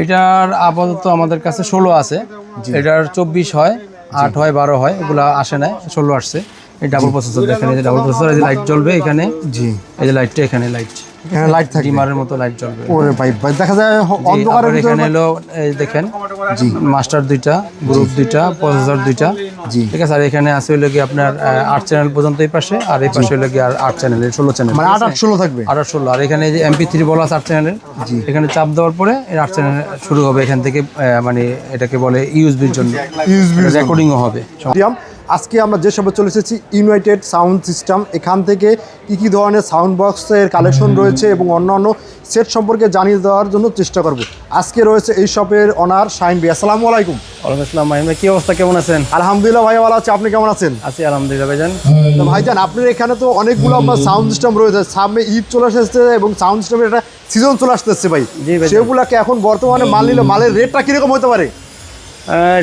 এটার আপাতত আমাদের কাছে ষোলো আছে। এটার চব্বিশ হয় আট হয় বারো হয় এগুলা আসে না ষোলো আসছে। এই ডাবল প্রসেসর দেখেন এই যে ডাবল প্রসেসর এই যে লাইট জ্বলবে এখানে। জি। এই যে লাইটটা এখানে লাইট এখানে লাইট থাকে ডিমারের মতো লাইট জ্বলবে। ওরে ভাই ভাই দেখা যায় অন্ধকারের ভিতরে এখানে হলো এই দেখেন জি। মাস্টার দুইটা গ্রুপ দুইটা প্রসেসর দুইটা। জি। ঠিক আছে আর এখানে আছে হলো কি আপনার আহ, আট চ্যানেল পর্যন্ত এই পাশে আর এই পাশে হলো কি আর চ্যানেল ষোলো চ্যানেল মানে আট আট ষোলো থাকবে। আঠারো ষোলো আর এখানে যে এমপি থ্রি বলা আছে আট চ্যানেলের এখানে চাপ দেওয়ার পরে আট চ্যানেল শুরু হবে এখান থেকে মানে এটাকে বলে ইউএসবির জন্য। ইউএসবি রেকর্ডিংও হবে। আজকে আমরা যে সবে চলে এসেছি ইউনাইটেড সাউন্ড সিস্টেম এখান থেকে কি কি ধরনের সাউন্ড বক্সের কালেকশন রয়েছে এবং অন্যান্য সেট সম্পর্কে জানিয়ে দেওয়ার জন্য চেষ্টা করব। আজকে রয়েছে এই শপের অনার শাইন ভাই। আসসালামু আলাইকুম। ওয়ালাইকুম আসসালাম ভাই, কি অবস্থা? কেমন আছেন? আলহামদুলিল্লাহ ভাই ভালো আছে। আপনি কেমন আছেন? আছি আলহামদুলিল্লাহ ভাইজান তো ভাইজান আপনার এখানে তো অনেকগুলো আপনার সাউন্ড সিস্টেম রয়েছে। সামনে ঈদ চলে আসছে এবং সাউন্ড সিস্টেমের একটা সিজন চলে আসতেছে ভাই। সেগুলোকে এখন বর্তমানে মাল নিলে মালের রেটটা কীরকম হতে পারে?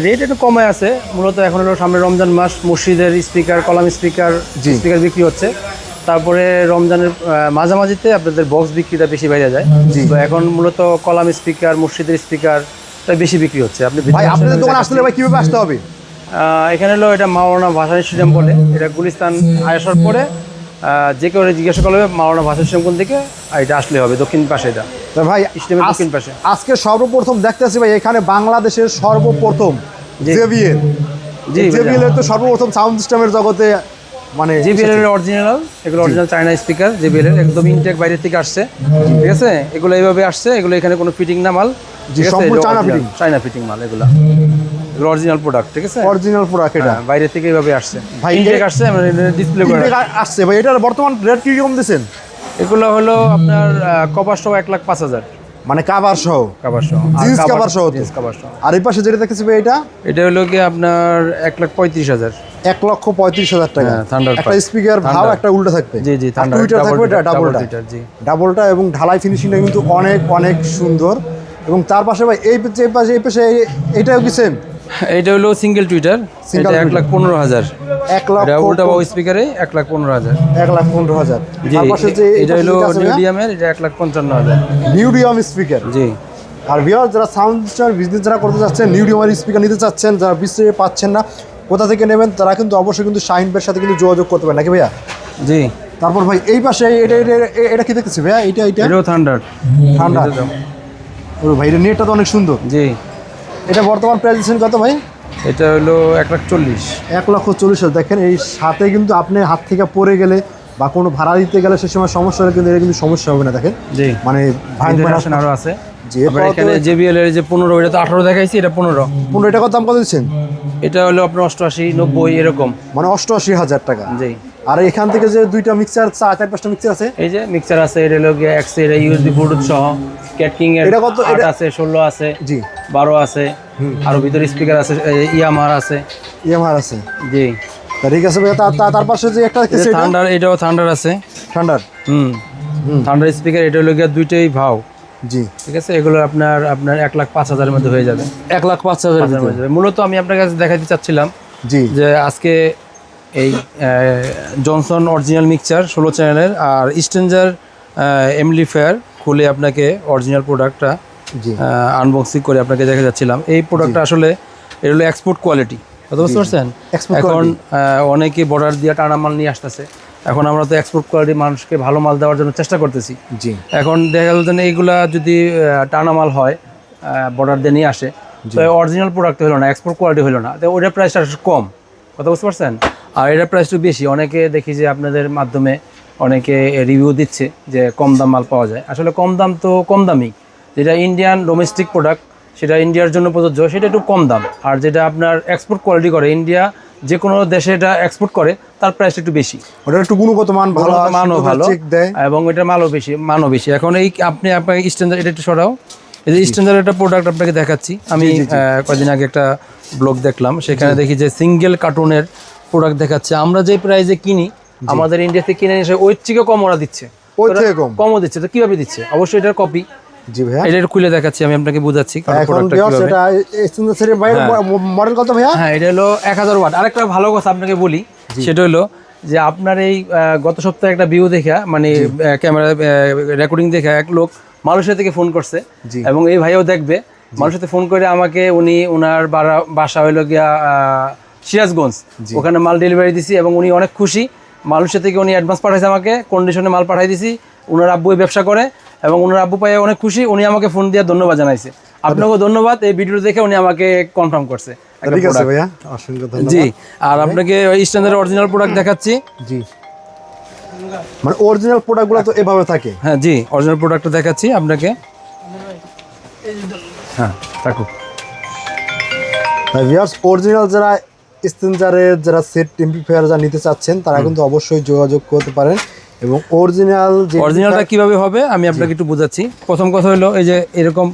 রেট একটু কমে আছে। মূলত এখন হলো সামনে রমজান মাস মসজিদের স্পিকার কলাম স্পিকার। স্পিকার বিক্রি হচ্ছে। তারপরে রমজানের মাঝামাঝিতে আপনাদের বক্স বিক্রিটা বেশি বাইরে যায়। তো এখন মূলত কলাম স্পিকার মসজিদের স্পিকার বেশি বিক্রি হচ্ছে। আপনি ভাই আপনাদের দোকান আসলে ভাই কীভাবে আসতে হবে? এখানে হলো এটা মাওলানা ভাষা স্টেডিয়াম বলে। এটা গুলিস্তান আসার পরে আহ, যে কেউ জিজ্ঞাসা করলে মাওলানা ভাষা স্টেডিয়াম কোন দিকে? এটা আসলে হবে দক্ষিণ পাশে এটা। ভাই দক্ষিণ পাশে। আজকে সর্বপ্রথম দেখতেছি ভাই এখানে বাংলাদেশের সর্বপ্রথম জেবিএল। জেবিএল তো সর্বপ্রথম সাউন্ড সিস্টেমের জগতে মানে জিবিএল এর অরিজিনাল এগুলো অরিজিনাল চায়না স্পিকার জিবিএল এর একদম ইনটেক বাইরে থেকে আসছে। ঠিক আছে? এগুলো এইভাবে আসছে এগুলো এখানে কোনো ফিটিং না মাল। সম্পূর্ণ চায়না ফিটিং মাল এগুলো। এগুলো অরিজিনাল প্রোডাক্ট ঠিক আছে? অরিজিনাল প্রোডাক্ট এটা। হ্যাঁ, বাইরে থেকে এইভাবে আসছে। ভাই, ইনটেক আসছে ডিসপ্লে করে আসছে। ভাই এটার বর্তমান রেট কি রকম দিচ্ছেন? এগুলো হলো আপনার কপার সহ এক লাখ পাঁচ হাজার। মানে কাভার সহ? কাবার সহ Jeans cover সহ জিন্স কাবার সহ। আর এই পাশে যেটা দেখতেছি ভাই এটা? এটা হলো কি আপনার এক লাখ পঁয়ত্রিশ হাজার। এক লক্ষ পঁয়ত্রিশ হাজার টাকা। হ্যাঁ, Thunder একটা স্পিকার ভাব একটা উল্টো থাকবে। জি জি ঠান্ডা টুইটার থাকবে এটা ডাবলটা জি। ডাবলটা এবং ঢালাই ফিনিশিংটা কিন্তু অনেক অনেক সুন্দর। এবং তার পাশে ভাই এই পাশে এই পাশে এই- এইটাও কি সেম এটা হলো সিঙ্গেল টুইটার এটা এক লাখ পনেরো হাজার। এক এটা উল্টা বাবু স্পিকারে এক লাখ পনেরো হাজার। এক লাখ পনেরো হাজার। জি এটা হলো মিডিয়ামের এটা এক লাখ পঞ্চান্ন হাজার। নিউডিয়াম স্পিকার জি। আর ভিওর যারা সাউন্ড সিস্টেম বিজনেস যারা করতে চাচ্ছেন নিউডিয়ামের স্পিকার নিতে চাচ্ছেন যারা বিশ্বে পাচ্ছেন না কোথা থেকে নেবেন তারা কিন্তু অবশ্যই কিন্তু শাহিন ভাইয়ের সাথে কিন্তু যোগাযোগ করতে পারেন নাকি ভাইয়া? জি। তারপর ভাই এই পাশে এটা এটা কি দেখতেছি ভাইয়া? এটা এটা থান্ডার ও ভাই এটা নেটটা তো অনেক সুন্দর। জি। এটা বর্তমান প্রাইস দিচ্ছেন কত ভাই? এটা হলো এক লাখ চল্লিশ। এক লক্ষ চল্লিশ দেখেন এই সাথে কিন্তু আপনি হাত থেকে পড়ে গেলে বা কোনো ভাড়া দিতে গেলে সে সময় সমস্যা হলে কিন্তু এটা কিন্তু সমস্যা হবে না দেখেন। জি। মানে ভাঙবে না জেনারেশন আরও আছে। এরপর এখানে জেবিএল এর যে পনেরো এটা তো আঠারো দেখাইছি এটা পনেরো। পনেরো টাকার দাম কত দিচ্ছেন? এটা হলো আপনার অষ্টআশি নব্বই এরকম। মানে অষ্টআশি হাজার টাকা। জি। আর এখান থেকে যে দুইটা মিক্সার চার চার পাঁচটা মিক্সার আছে? এই যে মিক্সার আছে এটা হলো এক্সের ইউএসবি ব্লুটুথ সহ। ক্যাটকিং এর এটা কত- এটা- আছে ষোলো আছে জি। বারো আছে আর ভিতরে স্পিকার আছে ইয়ামার আছে। ইএমআর আছে। জি। ঠিক আছে ভাইয়া তার- পাশে যে একটা থান্ডার এটাও থান্ডার আছে। ঠান্ডার হুম। থান্ডার স্পিকার এটা হলো গিয়ে দুইটাই ভাও। জি। ঠিক আছে? এগুলো আপনার আপনার এক লাখ পাঁচ হাজারের মধ্যে হয়ে যাবে। এক লাখ পাঁচ হাজার হাজারের মধ্যে। মূলত আমি আপনার কাছে দেখাতে চাচ্ছিলাম জি। যে আজকে এই জনসন অরিজিনাল মিক্সচার ষোলো চ্যানেলের আর স্টেঞ্জার এমলিফায়ার খুলে আপনাকে অরিজিনাল প্রোডাক্টটা আনবক্সিং করে আপনাকে দেখা যাচ্ছিলাম। এই প্রোডাক্টটা আসলে এটা হলো এক্সপোর্ট কোয়ালিটি বুঝতে পারছেন? এখন অনেকে বর্ডার দিয়ে টানা মাল নিয়ে আসতেছে। এখন আমরা তো এক্সপোর্ট কোয়ালিটি মানুষকে ভালো মাল দেওয়ার জন্য চেষ্টা করতেছি। জি। এখন দেখা গেল যে এইগুলা যদি টানা মাল হয় বর্ডার দিয়ে নিয়ে আসে তো অরিজিনাল প্রোডাক্ট হলো না এক্সপোর্ট কোয়ালিটি হলো না। তো ওটার প্রাইসটা কম। কথা বুঝতে পারছেন? আর এটার প্রাইস একটু বেশি। অনেকে দেখি যে আপনাদের মাধ্যমে অনেকে রিভিউ দিচ্ছে যে কম দাম মাল পাওয়া যায়। আসলে কম দাম তো কম দামই। যেটা ইন্ডিয়ান ডোমেস্টিক প্রোডাক্ট সেটা ইন্ডিয়ার জন্য প্রযোজ্য সেটা একটু কম দাম। আর যেটা আপনার এক্সপোর্ট কোয়ালিটি করে ইন্ডিয়া যে কোনো দেশে এটা এক্সপোর্ট করে তার প্রাইস একটু বেশি। ওটা একটু গুণগত মান ভালো মানও ভালো এবং এটা মালও বেশি মানও বেশি। এখন এই আপনি আপনাকে স্ট্যান্ডার্ড এটা একটু সরাও। এই যে স্ট্যান্ডার্ড একটা প্রোডাক্ট আপনাকে দেখাচ্ছি। আমি কদিন আগে একটা ব্লগ দেখলাম। সেখানে দেখি যে সিঙ্গেল কার্টুনের প্রোডাক্ট দেখাচ্ছে। আমরা যে প্রাইজে কিনি আমাদের ইন্ডিয়াতে কিনে এসে ওই থেকে কম ওরা দিচ্ছে। ওই থেকে কম। কমও দিচ্ছে। তো কীভাবে দিচ্ছে? অবশ্যই এটার কপি জি ভাইয়া। এটা খুলে দেখাচ্ছি আমি আপনাকে বুঝাচ্ছি কারণ এখন প্রোডাক্টটা এটা এক্সটেন্ডার সেটের ভাই মডেল কত ভাইয়া? হ্যাঁ এটা হলো ওয়াট আরেকটা ভালো কথা আপনাকে বলি সেটা হলো যে আপনার এই গত সপ্তাহে একটা ভিউ দেখা মানে ক্যামেরা রেকর্ডিং দেখা এক লোক মালয়েশিয়া থেকে ফোন করছে এবং এই ভাইও দেখবে মানুষের ফোন করে আমাকে উনি ওনার বাসা হইল গিয়া সিরাজগঞ্জ। ওখানে মাল ডেলিভারি দিছি এবং উনি অনেক খুশি। মানুষের থেকে উনি অ্যাডভান্স পাঠাইছে আমাকে কন্ডিশনে মাল পাঠাই দিছি। ওনার আব্বু এই ব্যবসা করে এবং ওনার আব্বু পাইয়ে অনেক খুশি উনি আমাকে ফোন দিয়ে ধন্যবাদ জানাইছে। আপনাকেও ধন্যবাদ এই ভিডিও দেখে উনি আমাকে কনফার্ম করছে ঠিক আছে ভাইয়া অসংখ্য ধন্যবাদ। জি আর আপনাকে স্ট্যান্ডার্ড অরিজিনাল প্রোডাক্ট দেখাচ্ছি। জি। মানে অরিজিনাল প্রোডাক্টগুলো তো এভাবে থাকে। হ্যাঁ জি অরিজিনাল প্রোডাক্টটা দেখাচ্ছি আপনাকে। হ্যাঁ থাকুক। ভিউয়ার্স অরিজিনাল যারা স্টেঞ্জারের যারা সেট টেম্পিফায়ার যারা নিতে চাচ্ছেন তারা কিন্তু অবশ্যই যোগাযোগ করতে পারেন। এবং অরিজিনাল যে অরিজিনালটা কীভাবে হবে আমি আপনাকে একটু বোঝাচ্ছি। প্রথম কথা হলো এই যে এরকম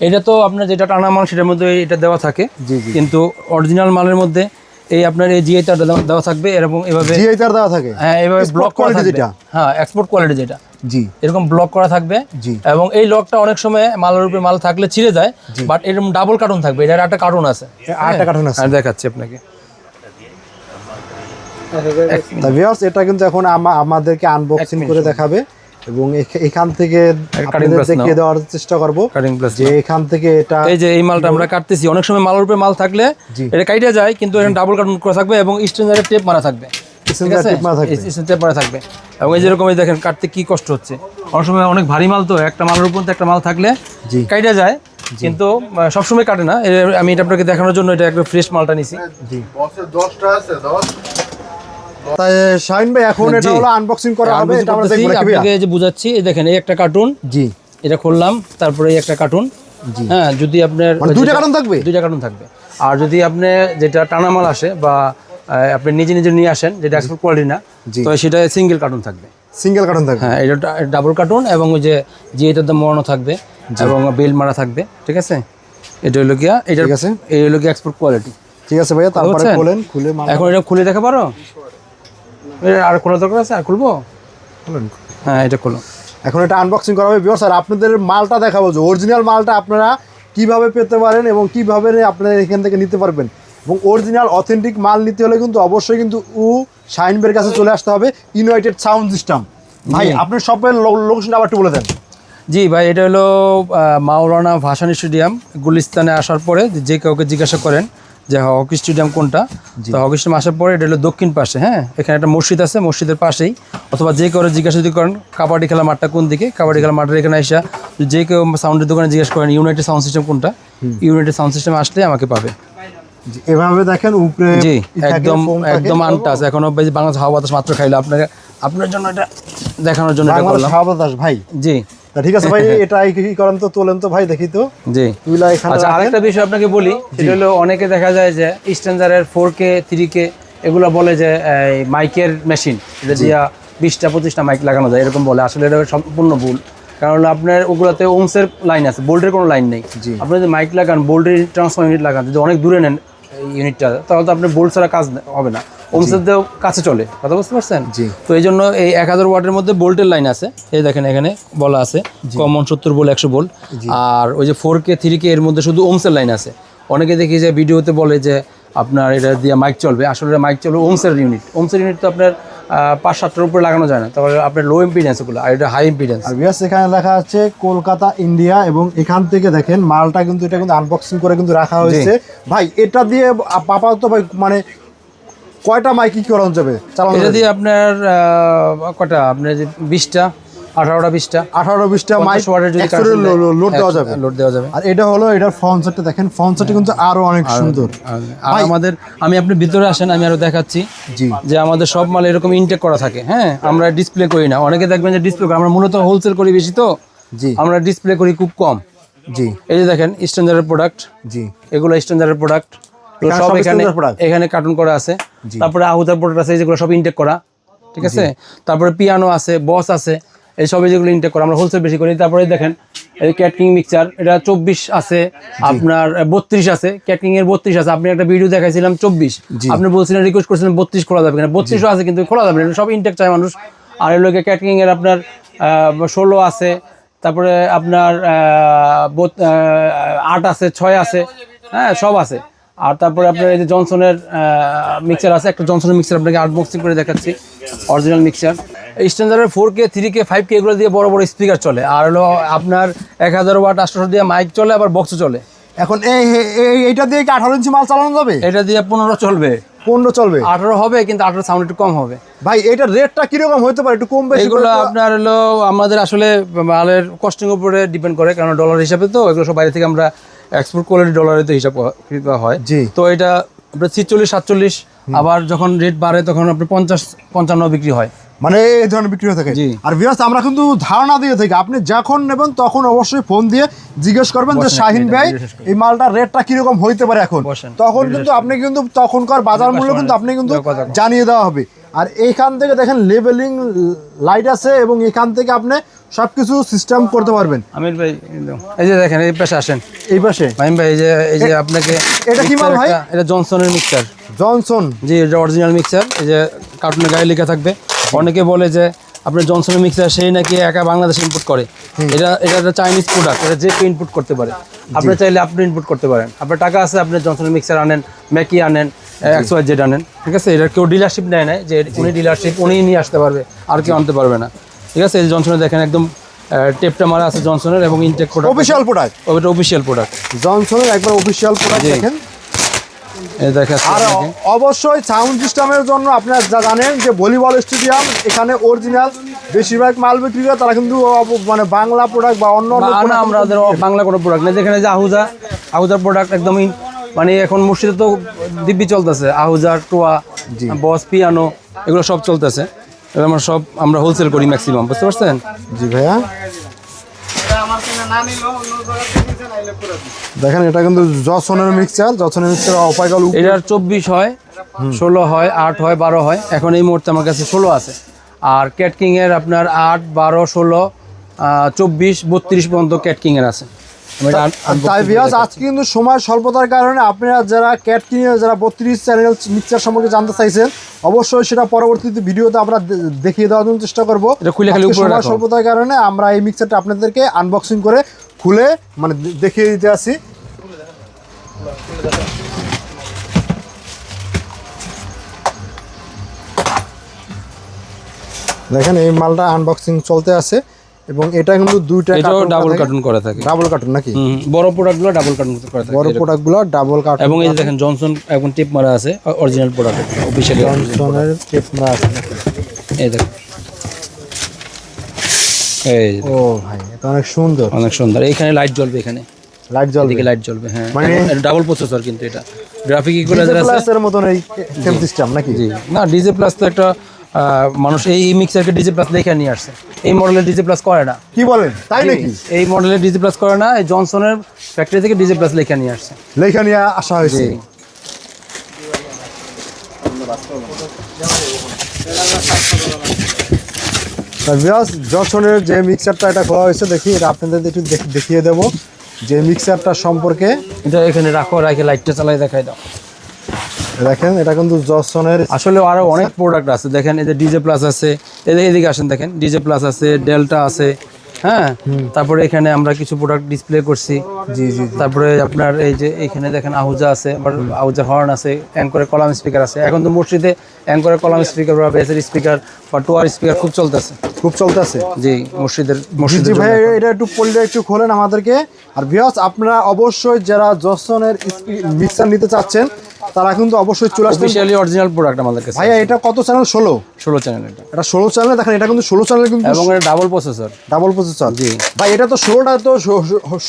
এটা তো আপনার যেটা টানা মাল সেটার মধ্যে এটা দেওয়া থাকে। কিন্তু অরিজিনাল মালের মধ্যে এই আপনার এই জিআই তারটা দেওয়া- থাকবে এরকম এভাবে জিআই তার দেওয়া থাকে? হ্যাঁ এভাবে ব্লক quality যেটা। হ্যাঁ এক্সপোর্ট কোয়ালিটি যেটা। জি। এরকম ব্লক করা থাকবে। জি। এবং এই লকটা অনেক সময় মালের উপরে মাল থাকলে ছিঁড়ে যায় বাট এরকম ডাবল কার্টুন থাকবে। এটার একটা কার্টুন আছে। আরেকটা কার্টুন আছে। আর দেখাচ্ছি আপনাকে। ভিউয়ার্স এটা কিন্তু এখন আমা- আমাদেরকে আনবক্সিং করে দেখাবে এবং এখান থেকে আপনাদের দেখিয়ে দেওয়ার চেষ্টা করব কাটিং প্লাস যে এখান থেকে এটা এই যে এই মালটা আমরা কাটতেছি। অনেক সময় মালের উপরে মাল থাকলে এটা কাইটে যায় কিন্তু এখানে ডাবল কার্টুন করা থাকবে এবং স্ট্রেঞ্জারের টেপ মারা থাকবে। থাকবে। টেপ এবং এই যেরকম দেখেন কাটতে কি কষ্ট হচ্ছে। অনেক সময় অনেক ভারী মাল তো একটা মালের উপর একটা মাল থাকলে জি। কাইটে যায় কিন্তু সবসময় কাটে না। আমি এটা আপনাকে দেখানোর জন্য এটা একটা ফ্রেশ মালটা নিছি। জি। আছে তাই শাহিন ভাই এখন এটা হলো আনবক্সিং করা হবে এটা আমরা দেখব ভাইয়া? আপনাকে যে বুঝাচ্ছি এই দেখেন এই একটা কার্টুন জি। এটা খুললাম তারপরে এই একটা কার্টুন হ্যাঁ যদি আপনার মানে দুইটা কার্টুন থাকবে? দুইটা কার্টুন থাকবে। আর যদি আপনি যেটা টানা মাল আসে বা আপনি নিজে নিজে নিয়ে আসেন যেটা এক্সপোর্ট কোয়ালিটি না। তো সেটা সিঙ্গেল কার্টুন থাকবে। সিঙ্গেল কার্টুন থাকবে? হ্যাঁ এটা ডাবল কার্টুন এবং ওই যে যে এটার দাম মরানো থাকবে এবং বেল মারা থাকবে ঠিক আছে? এটা হলো গিয়া এটা ঠিক আছে। এই হলো গিয়া এক্সপোর্ট কোয়ালিটি ঠিক আছে ভাইয়া তারপরে? খোলেন খুলে এখন এটা খুলে দেখা পারো আর খোলা দরকার আছে? আর খুলবো? হ্যাঁ এটা খুলো। এখন এটা আনবক্সিং করা হবে বিকজ আর আপনাদের মালটা দেখাবো যে অরিজিনাল মালটা আপনারা কীভাবে পেতে পারেন এবং কীভাবে আপনারা এখান থেকে নিতে পারবেন। এবং অরিজিনাল অথেন্টিক মাল নিতে হলে কিন্তু অবশ্যই কিন্তু উ শাইনবের কাছে চলে আসতে হবে ইউনাইটেড সাউন্ড সিস্টেম ভাই আপনি সবের লোকেশনটা আবার একটু বলে দেন। জি ভাই এটা হলো মাওলানা ভাসান স্টেডিয়াম গুলিস্তানে আসার পরে যে কাউকে জিজ্ঞাসা করেন যে হকি স্টেডিয়াম কোনটা? তো হকি স্টেডিয়াম আসার পরে এটা হলো দক্ষিণ পাশে হ্যাঁ? এখানে একটা মসজিদ আছে মসজিদের পাশেই। অথবা যে কেউ জিজ্ঞাসা যদি করেন কাবাডি খেলা মাঠটা কোন দিকে? কাবাডি খেলা মাঠের এখানে আসা যে কেউ সাউন্ডের দোকানে জিজ্ঞেস করেন ইউনাইটেড সাউন্ড সিস্টেম কোনটা? ইউনাইটেড সাউন্ড সিস্টেম আসলে আমাকে পাবে। এভাবে দেখেন উপরে জি একদম। একদম আনটাস এখনও বাংলাদেশ হাওয়া বাতাস মাত্র খাইলো। আপনাকে আপনার জন্য এটা দেখানোর জন্য এটা করলাম। হাওয়া বাতাস ভাই। জি। ঠিক আছে ভাই এটা কি করেন তো তোলেন তো ভাই দেখি তো। জি। তুইলা এখানে আচ্ছা আরেকটা বিষয় আপনাকে বলি সেটা হলো অনেকে দেখা যায় যে স্ট্যান্ডার্ডের ফোর কে থ্রি কে এগুলো বলে যে এই, মাইকের মেশিন এটা দিয়া বিশটা পঁচিশটা মাইক লাগানো যায় এরকম বলে। আসলে এটা সম্পূর্ণ ভুল। কারণ আপনার ওগুলোতে ওমসের লাইন আছে বোল্টের কোনো লাইন নেই। আপনি যদি মাইক লাগান বোল্টের ট্রান্সফার ইউনিট লাগান যদি অনেক দূরে নেন ইউনিটটা তাহলে তো আপনার বোল্ট ছাড়া কাজ হবে না। ওমসের দিয়েও কাছে চলে কথা বুঝতে পারছেন? জি। তো এই জন্য এই এক হাজার ওয়াটের মধ্যে বোল্টের লাইন আছে এই দেখেন এখানে বলা আছে কমন সত্তর বোল্ট একশো বোল্ট আর ওই যে ফোর কে থ্রি কে এর মধ্যে শুধু ওমসের লাইন আছে। অনেকে দেখি যে ভিডিওতে বলে যে আপনার এটা দিয়ে মাইক চলবে আসলে মাইক চলবে ওমসের ইউনিট ওমসের ইউনিট তো আপনার পাঁচ সাতটার উপরে লাগানো যায় না তাহলে আপনার লো ইম্পিডেন্স ওগুলো আর এটা হাই ইম্পিডেন্স আর বিয়াস এখানে লেখা আছে কলকাতা ইন্ডিয়া এবং এখান থেকে দেখেন মালটা কিন্তু এটা কিন্তু আনবক্সিং করে কিন্তু রাখা হয়েছে। ভাই এটা দিয়ে আপাতত ভাই মানে কয়টা মাইক কি করানো যাবে? চালানো দিয়ে আপনার কটা? আপনার যে বিশটা আঠারোটা বিশটা। আঠারো বিশটা মাইক যদি লোড দেওয়া যাবে। লোড দেওয়া যাবে। আর এটা হলো এটার ফ্রন্ট সেটটা দেখেন ফ্রন্ট সেটটা কিন্তু আরও অনেক সুন্দর। আর আমাদের আমি আপনি ভিতরে আসেন আমি আরও দেখাচ্ছি জি। যে আমাদের সব মাল এরকম ইনটেক করা থাকে হ্যাঁ? আমরা ডিসপ্লে করি না। অনেকে দেখবেন যে ডিসপ্লে আমরা মূলত হোলসেল করি বেশি তো। জি। আমরা ডিসপ্লে করি খুব কম। জি। এই যে দেখেন স্ট্যান্ডার্ডের প্রোডাক্ট জি। এগুলো স্ট্যান্ডার্ডের প্রোডাক্ট সব এখানে কার্টুন করা আছে। তারপরে আহুতার প্রোডাক্ট আছে যেগুলো সব ইনটেক করা। ঠিক আছে? তারপরে পিয়ানো আছে বস আছে এই সবই যেগুলো ইনটেক করা আমরা হোলসেল বেশি করি। তারপরে দেখেন এই ক্যাটকিং মিক্সচার এটা চব্বিশ আছে আপনার বত্রিশ আছে ক্যাটকিং এর বত্রিশ আছে। আপনি একটা ভিডিও দেখাইছিলাম চব্বিশ। আপনি বলছিলেন রিকোয়েস্ট করছিলেন বত্রিশ খোলা যাবে কিনা। বত্রিশও আছে কিন্তু খোলা যাবে না। সব ইনটেক চায় মানুষ। আর এগুলো ক্যাটকিং এর আপনার ষোলো আছে তারপরে আপনার আট আছে ছয় আছে হ্যাঁ সব আছে। আর তারপরে আপনার এই যে জনসনের মিক্সার আছে একটা জনসনের মিক্সার আপনাকে আনবক্সিং করে দেখাচ্ছি original mixer স্ট্যান্ডার্ডের four K three K five K এগুলো দিয়ে বড় বড় স্পিকার চলে। আর হলো আপনার এক হাজার ওয়াট আটশোশো দিয়ে মাইক চলে আবার বক্সও চলে। এখন এই এই- এই এইটা দিয়ে কি আঠারো ইঞ্চি মাল চালানো যাবে? এটা দিয়ে পনেরো চলবে। পনেরো চলবে। আঠারো হবে কিন্তু আঠারো সাউন্ড একটু কম হবে। ভাই এটার রেটটা কীরকম হতে পারে? একটু কম বেশি এগুলো আপনার হলো আমাদের আসলে মালের কস্টিং উপরে ডিপেন্ড করে কারণ ডলার হিসাবে তো এগুলো সব বাইরে থেকে আমরা এক্সপোর্ট কোয়ালিটি ডলারে তো হিসাব করা হয়। জি। তো এটা আপনার ছিচল্লিশ সাতচল্লিশ আবার যখন রেট বাড়ে তখন আপনার পঞ্চাশ পঞ্চান্ন বিক্রি হয়। মানে এই ধরনের বিক্রি হয়ে থাকে। আর বিয়াস আমরা কিন্তু ধারণা দিয়ে থাকি আপনি যখন নেবেন তখন অবশ্যই ফোন দিয়ে জিজ্ঞেস করবেন যে শাহিন ভাই এই মালটার রেটটা কীরকম হইতে পারে এখন? তখন কিন্তু আপনি কিন্তু তখনকার বাজার মূল্য কিন্তু আপনি কিন্তু জানিয়ে দেওয়া হবে। আর এইখান থেকে দেখেন লেভেলিং লাইট আছে এবং এখান থেকে আপনি সবকিছু সিস্টেম করতে পারবেন। আমির ভাই এই যে দেখেন এই পাশে আসেন। এই পাশে? মাহিম ভাই এই যে এই যে আপনাকে এটা কি মাল ভাই? এটা জনসনের মিক্সার জনসন জি এটা অরিজিনাল মিক্সার এই যে কার্টুনের গায়ে লেখা থাকবে। অনেকে বলে যে আপনার জনসনের মিক্সার সেই নাকি একা বাংলাদেশে ইনপুট করে। এটা এটা একটা চাইনিজ প্রোডাক্ট এটা যে কেউ ইনপুট করতে পারে। আপনি চাইলে আপনি ইনপুট করতে পারেন। আপনার টাকা আছে আপনি জনসনের মিক্সার আনেন ম্যাকি আনেন এক্স ওয়াই জেড আনেন। ঠিক আছে? এটা কেউ ডিলারশিপ নেয় না যে উনি ডিলারশিপ উনি নিয়ে আসতে পারবে আর কেউ আনতে পারবে না। ঠিক আছে? এই জনসনের দেখেন একদম টেপটা মারা আছে জনসনের এবং ইনটেক প্রোডাক্ট অফিসিয়াল প্রোডাক্ট ওটা অফিসিয়াল প্রোডাক্ট জনসনের একবার অফিসিয়াল প্রোডাক্ট। দেখেন। আর অবশ্যই সাউন্ড সিস্টেমের জন্য আপনারা যা জানেন যে ভলিবল স্টেডিয়াম এখানে অরিজিনাল বেশিরভাগ মাল বিক্রি করে তারা কিন্তু মানে বাংলা প্রোডাক্ট বা অন্য না আমাদের বাংলা কোনো প্রোডাক্ট নেই। যেখানে যে আহুজা আহুজার প্রোডাক্ট একদমই মানে এখন মুর্শিদে তো দিব্যি চলতেছে। আহুজার টোয়া বস পিয়ানো এগুলো সব চলতেছে। এগুলো আমরা সব আমরা হোলসেল করি ম্যাক্সিমাম বুঝতে পারছেন? জি ভাইয়া। দেখেন, এটা কিন্তু জসনের মিক্সচার জসনের মিক্সচার অপাইকাল এটার চব্বিশ হয়, ষোলো হয়, আট হয়, বারো হয়। এখন এই মুহূর্তে আমার কাছে ষোলো আছে। আর ক্যাটকিংয়ের আপনার আট, বারো, ষোলো চব্বিশ, বত্রিশ পর্যন্ত ক্যাটকিংয়ের আছে। তাই বিয়াস আজকে কিন্তু সময় স্বল্পতার কারণে আপনারা যারা ক্যাট কিনে যারা বত্রিশ চ্যানেল মিক্সচার সম্পর্কে জানতে চাইছেন অবশ্যই সেটা পরবর্তীতে ভিডিওতে আমরা দেখিয়ে দেওয়ার জন্য চেষ্টা করব। সময় স্বল্পতার কারণে আমরা এই মিক্সচারটা আপনাদেরকে আনবক্সিং করে খুলে মানে দেখিয়ে দিতে আসি। দেখেন এই মালটা আনবক্সিং চলতে আছে। এবং এটা কিন্তু দুইটা এটাও ডাবল কার্টুন করা থাকে। ডাবল কার্টুন নাকি? বড় প্রোডাক্টগুলো ডাবল কার্টুন করা থাকে বড় প্রোডাক্টগুলো ডাবল কার্টুন এবং এই যে দেখেন জনসন এখন টিপ মারা আছে অরিজিনাল প্রোডাক্ট অফিসিয়ালি জনসনের টেপ মারা আছে এই দেখেন। এই ও ভাই এটা অনেক সুন্দর। অনেক সুন্দর। এইখানে লাইট জ্বলবে এখানে। লাইট জ্বলবে। এদিকে লাইট জ্বলবে হ্যাঁ। মানে- ডাবল প্রসেসর কিন্তু এটা। গ্রাফিক ইকুয়ালাইজার আছে। প্লাসের মতন এই সিস্টেম নাকি? জি। না ডিজে প্লাস তো একটা মানুষ এই মিক্সারকে ডিজে প্লাস লেখা নিয়ে আসছে। এই মডেলের ডিজে প্লাস করে না। কি বলেন? তাই নাকি? এই মডেলের ডিজে প্লাস করে না এই জনসনের ফ্যাক্টরি থেকে ডিজে প্লাস লেখা নিয়ে আসছে। লেখা নিয়ে আসা হয়েছে। জনসনের যে মিক্সারটা এটা খোলা হয়েছে দেখি এটা আপনাদের একটু দেখ- দেখিয়ে দেব। যে মিক্সারটা সম্পর্কে এটা এখানে রাখো রাখে লাইটটা চালাই দেখাই দাও। দেখেন এটা কিন্তু জনসনের আসলে আরও অনেক প্রোডাক্ট আছে। দেখেন এই যে ডিজে প্লাস আছে এদিকে আসেন দেখেন ডিজে প্লাস আছে ডেল্টা আছে হ্যাঁ? তারপরে এখানে আমরা কিছু প্রোডাক্ট ডিসপ্লে করছি। জি জি তারপরে আপনার এই যে এখানে দেখেন আহুজা আছে আহুজা হর্ন আছে অ্যাঙ্করে কলাম স্পিকার আছে। এখন তো মসজিদে অ্যাঙ্করে কলাম স্পিকার বা বেসের স্পিকার বা টোয়ার স্পিকার খুব চলতেছে। খুব চলতেছে। জি মসজিদের জি মসজিদের ভাই এটা একটু পড়লে একটু খোলেন আমাদেরকে। আর ভিউয়ার্স আপনারা অবশ্যই যারা জসনের মিক্সার নিতে চাচ্ছেন তারা কিন্তু অবশ্যই চলে আসবে অফিসিয়ালি অরিজিনাল প্রোডাক্ট আমাদের কাছে ভাইয়া এটা কত চ্যানেল ষোলো। ষোলো চ্যানেল এটা। এটা ষোলো চ্যানেল দেখেন এটা কিন্তু ষোলো চ্যানেল কিন্তু এবং এটা ডাবল প্রসেসর ডাবল প্রসেসর জি। ভাই এটা তো ষোলোটা তো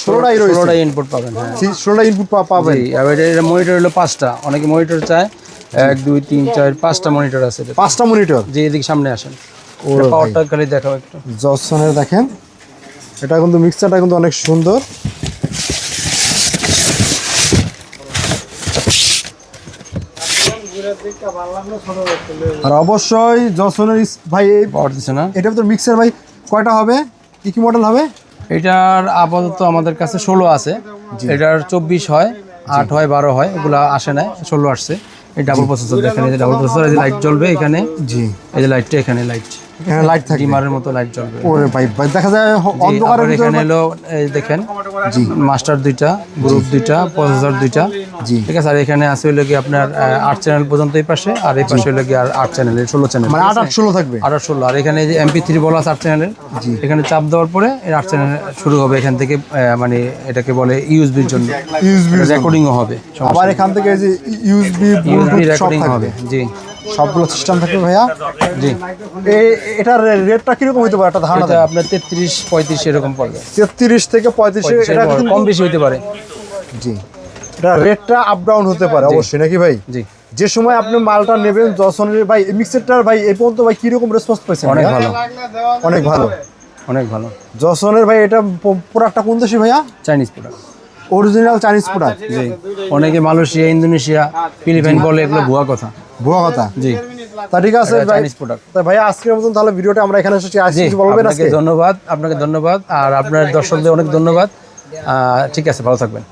ষোলোটাই রয়েছে। ষোলোটা ইনপুট পাবেন হ্যাঁ। ষোলোটা ইনপুট পাবেন। জি আর এটা মনিটর হলো পাঁচটা। অনেকে মনিটর চায়। এক দুই তিন চার পাঁচটা মনিটর আছে এটা পাঁচটা মনিটর যে এদিকে সামনে আসেন। ওরে পাওয়ারটা খালি দেখাও একটু। জসনের দেখেন। এটা কিন্তু মিক্সারটা কিন্তু অনেক সুন্দর। আর অবশ্যই জসনের ভাই এই- পাওয়ার দিচ্ছে না। এটা তো মিক্সার ভাই কয়টা হবে? কি কি মডেল হবে? এটার আপাতত আমাদের কাছে ষোলো আছে। এটার চব্বিশ হয় আট হয় বারো হয় এগুলা আসে না ষোলো আসছে। এই ডাবল প্রসেসর দেখেন এই ডাবল প্রসেসর এই যে লাইট জ্বলবে এখানে। জি। এই যে লাইটটা এখানে লাইট এখানে লাইট থাকে ডিমারের মতো লাইট জ্বলবে। ওরে ভাই ভাই দেখা যায় অন্ধকারের ভিতরে এখানে হলো এই দেখেন মাস্টার দুইটা গ্রুপ দুইটা প্রসেসর দুইটা। জি। ঠিক আছে আর এখানে আছে হলো কি আপনার চ্যানেল পর্যন্ত এই পাশে আর এই পাশে হলো কি আর চ্যানেল ষোলো চ্যানেল মানে আট আট ষোলো থাকবে। আঠারো ষোলো আর এখানে যে থ্রি বলা আছে আট চ্যানেলের এখানে চাপ দেওয়ার পরে এই আট চ্যানেল শুরু হবে এখান থেকে মানে এটাকে বলে ইউএসবির জন্য। ইউএসবি রেকর্ডিংও হবে আবার এখান থেকে যে ইউএসবি ব্লুটুথ সব থাকবে। জি। সবগুলো সিস্টেম থাকবে ভাইয়া? জি। এটার রেটটা কীরকম হতে পারে? একটা ধারণা এটা আপনার তেত্রিশ পঁয়ত্রিশ এরকম পড়বে। তেত্রিশ থেকে পঁয়ত্রিশ এটা কম বেশি হতে পারে। জি। এটা রেটটা আপ ডাউন হতে পারে অবশ্যই নাকি ভাই? জি। যে সময় আপনি মালটা নেবেন জসনের ভাই মিক্সারটার ভাই এই পর্যন্ত ভাই কীরকম রেসপন্স পেয়েছেন অনেক ভালো। অনেক ভালো। অনেক ভালো। জসনের ভাই এটা প্রোডাক্টটা কোন দেশে ভাইয়া? Chinese product original Chinese product জি। অনেকে মালয়েশিয়া ইন্দোনেশিয়া ফিলিপাইন বলে এগুলো ভুয়া কথা। ভুয়া কথা। জি। তা ঠিক আছে ভাই। আজকের মতন তাহলে ভিডিওটা আমরা এখানে এসেছি আজ বলবেন আপনাকে আজকে? ধন্যবাদ আপনাকে ধন্যবাদ আর আপনার দর্শকদের অনেক ধন্যবাদ। আহ, ঠিক আছে ভালো থাকবেন।